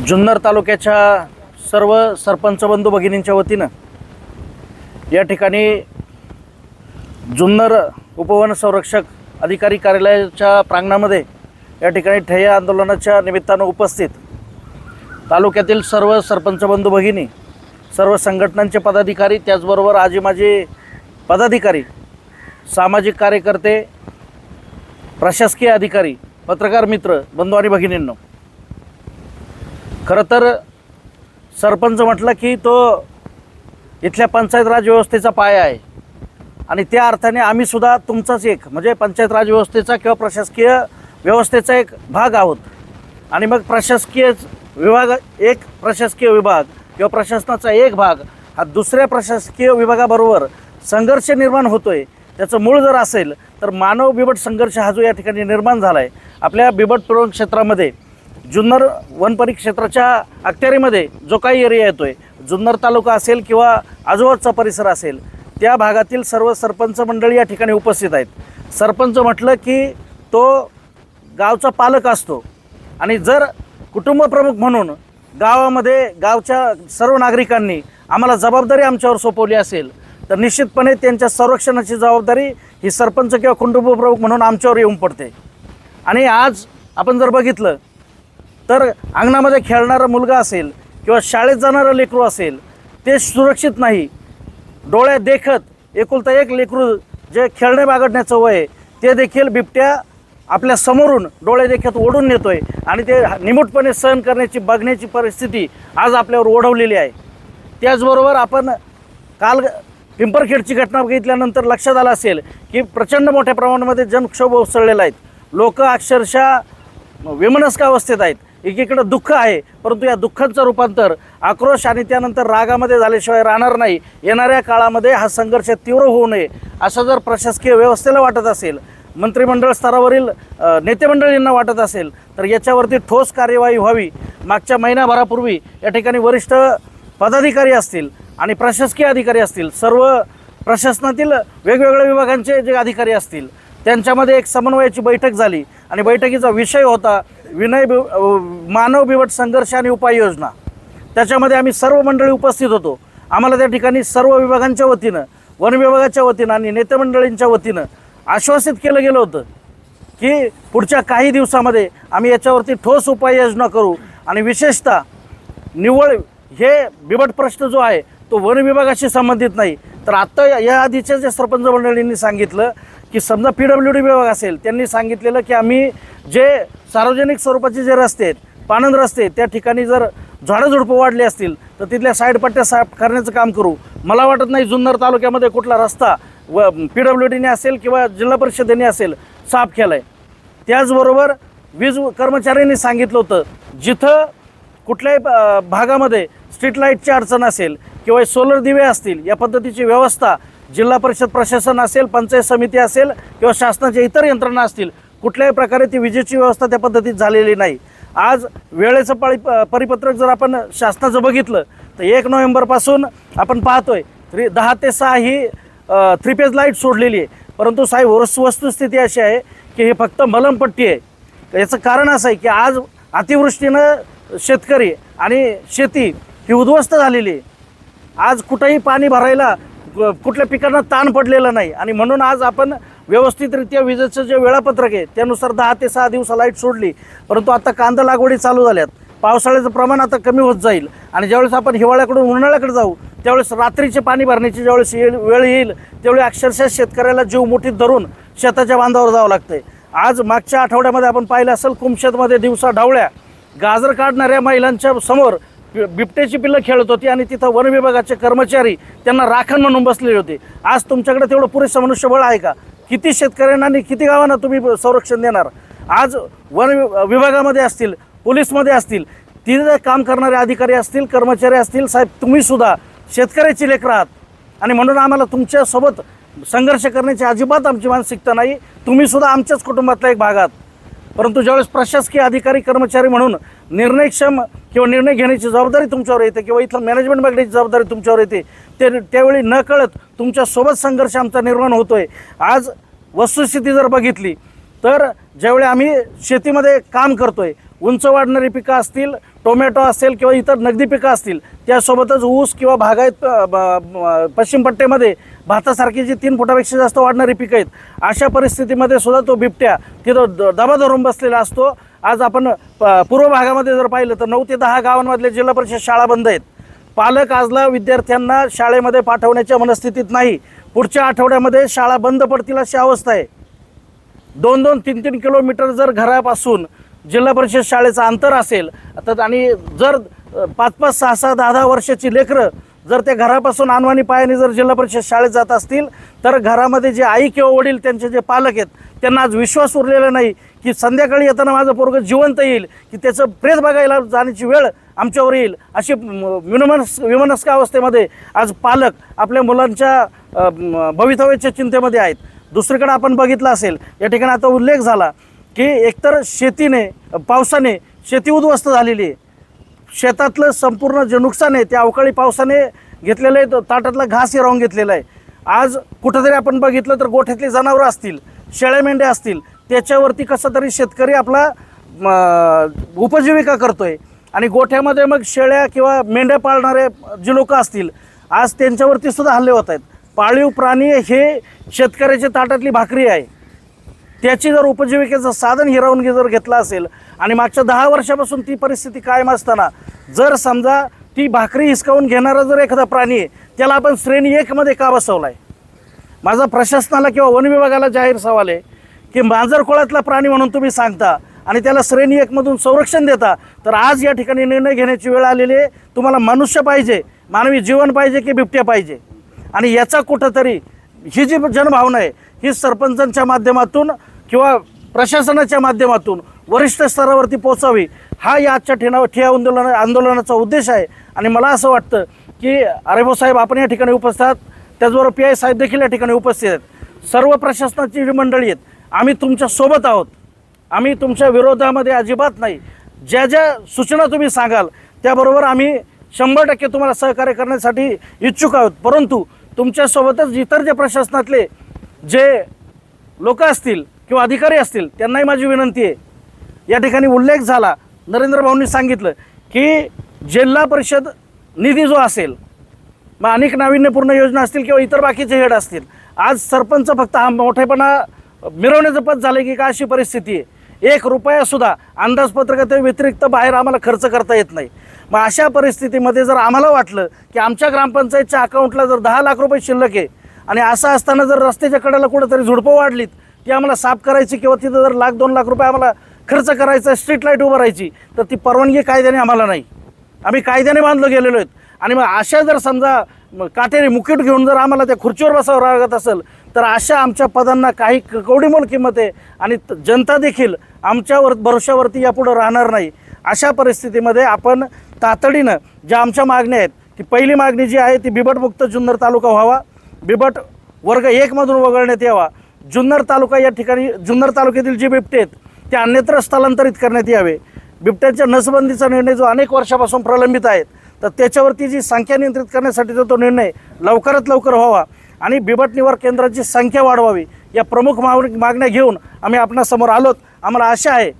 जुन्नर तालुक्याच्या सर्व सरपंच बंधू भगिनींच्या वतीनं या ठिकाणी जुन्नर उपवन संरक्षक अधिकारी कार्यालयाच्या प्रांगणामध्ये या ठिकाणी ठय्या आंदोलनाच्या निमित्तानं उपस्थित तालुक्यातील सर्व सरपंच बंधू भगिनी सर्व संघटनांचे पदाधिकारी त्याचबरोबर आजी माझी पदाधिकारी सामाजिक कार्यकर्ते प्रशासकीय अधिकारी पत्रकार मित्र बंधू आणि भगिनींनो खरं तर सरपंच म्हटलं की तो इथल्या पंचायत राज व्यवस्थेचा पाया आहे. आणि त्या अर्थाने आम्हीसुद्धा तुमचाच एक म्हणजे पंचायत राज व्यवस्थेचा किंवा प्रशासकीय व्यवस्थेचा एक भाग आहोत. आणि मग प्रशासकीय विभाग एक प्रशासकीय विभाग किंवा प्रशासनाचा एक भाग हा दुसऱ्या प्रशासकीय विभागाबरोबर संघर्ष निर्माण होतो आहे त्याचं मूळ जर असेल तर मानव बिबट संघर्ष हा जो या ठिकाणी निर्माण झाला आहे आपल्या बिबट प्रवण क्षेत्रामध्ये जुन्नर वन परिक्षेत्राच्या अखत्यारीमध्ये जो काही एरिया येतो आहे जुन्नर तालुका असेल किंवा आजूबाजूचा परिसर असेल त्या भागातील सर्व सरपंच मंडळी या ठिकाणी उपस्थित आहेत. सरपंच म्हटलं की तो गावचा पालक असतो आणि जर कुटुंबप्रमुख म्हणून गावामध्ये गावच्या सर्व नागरिकांनी आम्हाला जबाबदारी आमच्यावर सोपवली असेल तर निश्चितपणे त्यांच्या संरक्षणाची जबाबदारी ही सरपंच किंवा कुटुंबप्रमुख म्हणून आमच्यावर येऊन पडते. आणि आज आपण जर बघितलं तर अंगणामध्ये खेळणारा मुलगा असेल किंवा शाळेत जाणारं लेकरू असेल ते सुरक्षित नाही. डोळ्या देखत एकुलता एक लेकरू जे खेळणे बागडण्याचं वय आहे, ते देखील बिबट्या आपल्या समोरून डोळे देखत ओढून नेतोय आणि ते निमूटपणे सहन करण्याची बघण्याची परिस्थिती आज आपल्यावर ओढवलेली आहे. त्याचबरोबर आपण काल पिंपरखेडची घटना बघितल्यानंतर लक्षात आलं असेल की प्रचंड मोठ्या प्रमाणामध्ये जनक्षोभ उसळलेला आहेत लोक अक्षरशः विमनस्क अवस्थेत आहेत. एकीकडं दुःख आहे परंतु या दुःखांचं रूपांतर आक्रोश आणि त्यानंतर रागामध्ये झाल्याशिवाय राहणार नाही. येणाऱ्या काळामध्ये हा संघर्ष तीव्र होऊ नये असं जर प्रशासकीय व्यवस्थेला वाटत असेल मंत्रिमंडळ स्तरावरील नेतेमंडळींना वाटत असेल तर याच्यावरती ठोस कार्यवाही व्हावी. मागच्या महिनाभरापूर्वी या ठिकाणी वरिष्ठ पदाधिकारी असतील आणि प्रशासकीय अधिकारी असतील सर्व प्रशासनातील वेगवेगळ्या विभागांचे जे अधिकारी असतील त्यांच्यामध्ये एक समन्वयाची बैठक झाली. आणि बैठकीचा विषय होता विनय बि मानव बिवट संघर्ष आणि उपाययोजना. त्याच्यामध्ये आम्ही सर्व मंडळी उपस्थित होतो. आम्हाला त्या ठिकाणी सर्व विभागांच्या वतीनं वन विभागाच्या वतीनं आणि नेतेमंडळींच्या वतीनं आश्वासित केलं गेलं होतं की पुढच्या काही दिवसामध्ये आम्ही याच्यावरती ठोस उपाययोजना करू आणि विशेषतः निव्वळ हे बिबट प्रश्न जो आहे तो वन विभागाशी संबंधित नाही. तर आत्ता या- या आधीच्या जे सरपंच मंडळींनी सांगितलं की समजा पी डब्ल्यू डी विभाग असेल त्यांनी सांगितलेलं की आम्ही जे सार्वजनिक स्वरूपाचे जे रस्ते आहेत पाणंद रस्ते त्या ठिकाणी जर झाडंझुडपं वाढली असतील तर तिथल्या साईडपट्ट्या साफ करण्याचं काम करू. मला वाटत नाही जुन्नर तालुक्यामध्ये कुठला रस्ता व पी डब्ल्यू डीने असेल किंवा जिल्हा परिषदेने असेल साफ केला आहे त्याचबरोबर वीज कर्मचाऱ्यांनी सांगितलं होतं जिथं कुठल्याही भागामध्ये स्ट्रीट लाईटची अडचण असेल किंवा सोलर दिवे असतील या पद्धतीची व्यवस्था जिल्हा परिषद प्रशासन असेल पंचायत समिती असेल किंवा शासनाच्या इतर यंत्रणा असतील कुठल्याही प्रकारे ती विजेची व्यवस्था त्या पद्धतीत झालेली नाही. आज वेळेचं पाळी प- परिपत्रक जर आपण शासनाचं बघितलं तर एक नोव्हेंबरपासून आपण पाहतोय थ्री दहा ते सहा ही थ्री पेज लाइट सोडलेली आहे. परंतु साहेब वस- वस्तुस्थिती अशी आहे की हे फक्त मलमपट्टी आहे. याचं कारण असं आहे की आज अतिवृष्टीनं शेतकरी आणि शेती ही उद्ध्वस्त झालेली आहे. आज कुठंही पाणी भरायला कुठल्या पिकांना ताण पडलेला नाही. आणि म्हणून आज आपण व्यवस्थितरित्या विजेचं जे वेळापत्रक आहे त्यानुसार दहा ते सहा दिवसा लाइट सोडली. परंतु आता कांदा लागवडी चालू झाल्यात. पावसाळ्याचं प्रमाण आता कमी होत जाईल. आणि ज्यावेळेस आपण हिवाळ्याकडून उन्हाळ्याकडे जाऊ त्यावेळेस रात्रीचे पाणी भरण्याची ज्यावेळेस येईल वेळ येईल त्यावेळी अक्षरशः शेतकऱ्याला जीव मुठीत धरून शेताच्या बांधावर जावं लागतंय. आज मागच्या आठवड्यामध्ये आपण पाहिलं असेल कुमशेतमध्ये दिवसा ढावळ्या गाजर काढणाऱ्या महिलांच्या समोर बिबट्याची पिल्लं खेळत होती आणि तिथं वन विभागाचे कर्मचारी त्यांना राखण म्हणून बसलेले होते. आज तुमच्याकडे तेवढं पुरेसं मनुष्यबळ आहे का? किती शेतकऱ्यांना आणि किती गावांना तुम्ही संरक्षण देणार? आज वन विभागामध्ये असतील पोलीसमध्ये असतील तिथे काम करणारे अधिकारी असतील कर्मचारी असतील साहेब तुम्हीसुद्धा शेतकऱ्याची लेकर आहात. आणि म्हणून आम्हाला तुमच्यासोबत संघर्ष करण्याची अजिबात आमची मानसिकता नाही. तुम्हीसुद्धा आमच्याच कुटुंबातला एक भाग आहात परंतु ज्यावेळेस प्रशासकीय अधिकारी कर्मचारी म्हणून निर्णयक्षम किंवा निर्णय घेण्याची जबाबदारी तुमच्यावर येते किंवा इथलं मॅनेजमेंट बघण्याची जबाबदारी तुमच्यावर येते ते त्यावेळी न कळत तुमच्यासोबत संघर्ष आमचा निर्माण होतो आहे आज वस्तुस्थिती जर बघितली तर ज्यावेळी आम्ही शेतीमध्ये काम करतो आहे उंच वाढणारी पिकं असतील टोमॅटो असेल किंवा इतर नगदी पिकं असतील त्यासोबतच ऊस किंवा भागायत ब- पश्चिम पट्ट्यामध्ये भातासारखी जी तीन फुटापेक्षा जास्त वाढणारी पिकं आहेत अशा परिस्थितीमध्ये सुद्धा तो बिबट्या तिथं द- दबा धरून बसलेला असतो. आज आपण प- पूर्व भागामध्ये जर पाहिलं तर नऊ ते दहा गावांमधल्या जिल्हा परिषद शाळा बंद आहेत. पालक आजला विद्यार्थ्यांना शाळेमध्ये पाठवण्याच्या मनस्थितीत नाही. पुढच्या आठवड्यामध्ये शाळा बंद पडतील अशी अवस्था आहे. दोन दोन तीन तीन किलोमीटर जर घरापासून जिल्हा परिषद शाळेचं अंतर असेल तर आणि जर पाच पाच सहा सहा दहा दहा वर्षाची लेकरं जर त्या घरापासून अनवाणी पायाने जर जिल्हा परिषद शाळेत जात असतील तर घरामध्ये जे आई किंवा वडील त्यांचे जे पालक आहेत त्यांना आज विश्वास उरलेला नाही की संध्याकाळी येताना माझं पोरग जिवंत येईल की त्याचं प्रेत बघायला जाण्याची वेळ आमच्यावर येईल. अशी विनमनस विमनस्क अवस्थेमध्ये आज पालक आपल्या मुलांच्या भवितव्याच्या चिंतेमध्ये आहेत. दुसरीकडे आपण बघितलं असेल या ठिकाणी आता उल्लेख झाला की एकतर शेतीने पावसाने शेती उद्ध्वस्त झालेली आहे. शेतातलं संपूर्ण जे नुकसान आहे ते अवकाळी पावसाने घेतलेलं आहे तो ताटातला घास हिरावून घेतलेला आहे. आज कुठंतरी आपण बघितलं तर गोठ्यातली जनावरं असतील शेळ्या मेंढ्या असतील त्याच्यावरती कसं तरी शेतकरी आपला उपजीविका उपजीविका करतोय. आणि गोठ्यामध्ये मग शेळ्या किंवा मेंढ्या पाळणारे जे लोक असतील आज त्यांच्यावरती सुद्धा हल्ले होत आहेत. पाळीव प्राणी हे शेतकऱ्याच्या ताटातली भाकरी आहे. त्याची जर उपजीविकेचं साधन हिरावून जर घेतलं असेल आणि मागच्या दहा वर्षापासून ती परिस्थिती कायम असताना जर समजा ती भाकरी हिसकावून घेणारा जर एखादा प्राणी आहे त्याला आपण श्रेणी एकमध्ये का बसवला आहे माझा प्रशासनाला किंवा वन विभागाला जाहीर सवाल आहे की मांजरकोळातला प्राणी म्हणून तुम्ही सांगता आणि त्याला श्रेणी एकमधून संरक्षण देता तर आज या ठिकाणी निर्णय घेण्याची वेळ आलेली आहे. तुम्हाला मनुष्य पाहिजे मानवी जीवन पाहिजे की बिबट्या पाहिजे? आणि याचा कुठंतरी ही जी जनभावना आहे ही सरपंचांच्या माध्यमातून किंवा प्रशासनाच्या माध्यमातून वरिष्ठ स्तरावरती पोचावी हा या आजच्या ठिणा ठिया आंदोलन आंदोलनाचा उद्देश आहे. आणि मला असं वाटतं की अरेभाऊ साहेब आपण या ठिकाणी उपस्थित आहात. त्याचबरोबर पी आय साहेब देखील या ठिकाणी उपस्थित आहेत. सर्व प्रशासनाची जी मंडळी आहेत आम्ही तुमच्यासोबत आहोत. आम्ही तुमच्या विरोधामध्ये अजिबात नाही. ज्या ज्या सूचना तुम्ही सांगाल त्याबरोबर आम्ही शंभर टक्के तुम्हाला सहकार्य करण्यासाठी इच्छुक आहोत. परंतु तुमच्यासोबतच इतर जे प्रशासनातले जे लोक असतील किंवा अधिकारी असतील त्यांनाही माझी विनंती आहे या ठिकाणी उल्लेख झाला. नरेंद्र भाऊंनी सांगितलं की जिल्हा परिषद निधी जो असेल मग अनेक नाविन्यपूर्ण योजना असतील किंवा इतर बाकीचे हेड असतील आज सरपंच फक्त हा मोठेपणा मिरवण्याचं पद झालं की का अशी परिस्थिती आहे? एक रुपयासुद्धा अंदाजपत्रकाच्या व्यतिरिक्त बाहेर आम्हाला खर्च करता येत नाही. मग अशा परिस्थितीमध्ये जर आम्हाला वाटलं की आमच्या ग्रामपंचायतच्या अकाउंटला जर दहा लाख रुपये शिल्लक आहे आणि असं असताना जर रस्त्याच्या कडेला कुठंतरी झुडपं वाढलीत ती आम्हाला साफ करायची किंवा तिथं जर लाख दोन लाख रुपये आम्हाला खर्च करायचा स्ट्रीट लाइट उभं राहायची तर ती परवानगी कायद्याने आम्हाला नाही. आम्ही कायद्याने बांधलो गेलेलो आहेत. आणि मग अशा जर समजा काटेरी मुकुट घेऊन जर आम्हाला त्या खुर्चीवर बसावं लागत असेल तर अशा आमच्या पदांना काही कवडीमोल किंमत आहे. आणि त- जनता देखील आमच्यावर भरोशावरती यापुढं राहणार नाही. अशा परिस्थितीमध्ये आपण तातडीनं ज्या आमच्या मागण्या आहेत ती पहिली मागणी जी आहे ती बिबटमुक्त जुन्नर तालुका व्हावा. बिबट वर्ग एकमधून वगळण्यात यावा. जुन्नर तालुका या ठिकाणी जुन्नर तालुक्यातील जी बिबटे आहेत ते अन्यत्र स्थलांतरित करण्यात यावे. बिबट्यांच्या नसबंदीचा निर्णय जो अनेक वर्षापासून प्रलंबित आहे तर त्याच्यावरती जी संख्या नियंत्रित करण्यासाठीचा तो निर्णय लवकरात लवकर व्हावा आणि बिबट निवार केंद्राची संख्या वाढवावी या प्रमुख माग मागण्या घेऊन आम्ही आपणासमोर आलोत. आम्हाला आशा आहे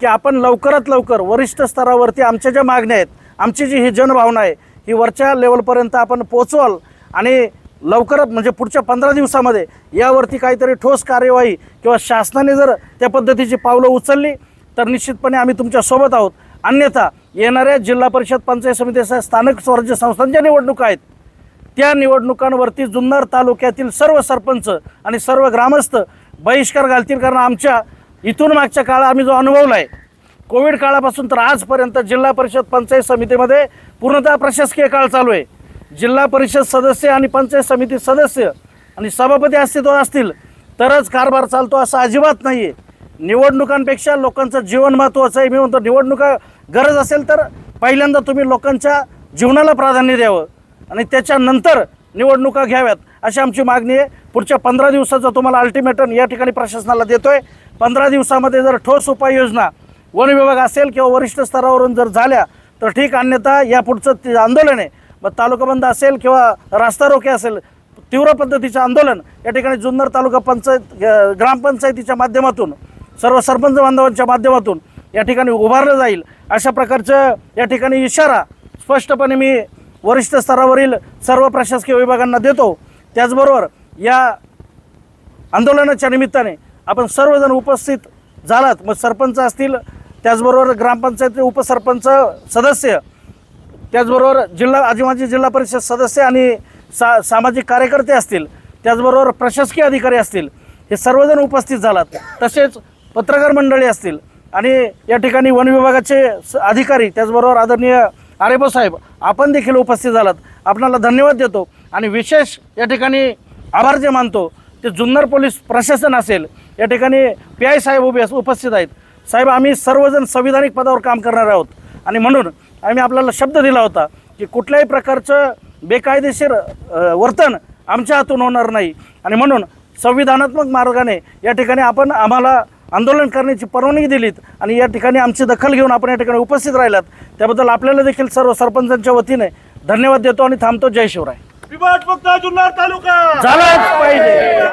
की आपण लवकरात लवकर वरिष्ठ स्तरावरती आमच्या ज्या मागण्या आहेत आमची जी ही जनभावना आहे ही वरच्या लेवलपर्यंत आपण पोचवाल आणि लवकरात म्हणजे पुढच्या पंधरा दिवसामध्ये यावरती काहीतरी ठोस कार्यवाही किंवा शासनाने जर त्या पद्धतीची पावलं उचलली तर निश्चितपणे आम्ही तुमच्यासोबत आहोत. अन्यथा येणाऱ्या जिल्हा परिषद पंचायत समितीच्या स्थानिक स्वराज्य संस्थांच्या निवडणुका आहेत त्या निवडणुकांवरती जुन्नर तालुक्यातील सर्व सरपंच आणि सर्व ग्रामस्थ बहिष्कार घालतील कारण आमच्या इथून मागच्या काळात आम्ही जो अनुभवला आहे कोविड काळापासून तर आजपर्यंत जिल्हा परिषद पंचायत समितीमध्ये पूर्णतः प्रशासकीय काळ चालू आहे. जिल्हा परिषद सदस्य आणि पंचायत समिती सदस्य आणि सभापती अस्तित्वात असतील तरच कारभार चालतो असं अजिबात नाही आहे निवडणुकांपेक्षा लोकांचं जीवन महत्त्वाचं आहे मी म्हणतो निवडणुका गरज असेल तर पहिल्यांदा तुम्ही लोकांच्या जीवनाला प्राधान्य द्यावं आणि त्याच्यानंतर निवडणुका घ्याव्यात अशी आमची मागणी आहे. पुढच्या पंधरा दिवसाचं तुम्हाला अल्टिमेटम या ठिकाणी प्रशासनाला देतो आहे पंधरा दिवसामध्ये जर ठोस उपाययोजना वन विभाग असेल किंवा वरिष्ठ स्तरावरून जर झाल्या तर ठीक अन्यथा या पुढचं ते आंदोलन आहे. तालुका बंद असेल किंवा रास्ता रोखे असेल तीव्र पद्धतीचं आंदोलन या ठिकाणी जुन्नर तालुका पंचायत ग्रामपंचायतीच्या माध्यमातून सर्व सरपंच बांधवांच्या माध्यमातून या ठिकाणी उभारलं जाईल. अशा प्रकारचं या ठिकाणी इशारा स्पष्टपणे मी वरिष्ठ स्तरावरील सर्व प्रशासकीय विभागांना देतो. त्याचबरोबर या आंदोलनाच्या निमित्ताने आपण सर्वजण उपस्थित झालात. मग सरपंच असतील त्याचबरोबर ग्रामपंचायत उपसरपंच सदस्य त्याचबरोबर जिल्हा आजीमाजी जिल्हा परिषद सदस्य आणि सा सामाजिक कार्यकर्ते असतील त्याचबरोबर प्रशासकीय अधिकारी असतील हे सर्वजण उपस्थित झालात. तसेच पत्रकार मंडळी असतील आणि या ठिकाणी वन विभागाचे स- अधिकारी त्याचबरोबर आदरणीय आरेबो साहेब आपण देखील उपस्थित झालात. आपणाला धन्यवाद देतो आणि विशेष या ठिकाणी आभार जे मानतो ते जुन्नर पोलीस प्रशासन असेल या ठिकाणी पी आय साहेब उभे उपस्थित आहेत. साहेब आम्ही सर्वजण संविधानिक पदावर काम करणार आहोत आणि म्हणून आम्ही आपल्याला शब्द दिला होता की कुठल्याही प्रकारचं बेकायदेशीर वर्तन आमच्या हातून होणार नाही. आणि म्हणून संविधानात्मक मार्गाने या ठिकाणी आपण आम्हाला आंदोलन करण्याची परवानगी दिलीत आणि या ठिकाणी आमची दखल घेऊन आपण या ठिकाणी उपस्थित राहिलात. त्याबद्दल आपल्याला देखील सर्व सरपंचांच्या वतीने धन्यवाद देतो आणि थांबतो. जय शिवराय. विभाग फक्त जुन्नर तालुका! झालाच पाहिजे.